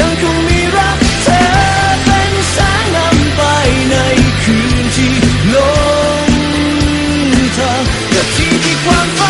ยังคงมีรักเธอเป็นแสงนำไปในคืนที่ลงทางกัที่ที่ความฝัน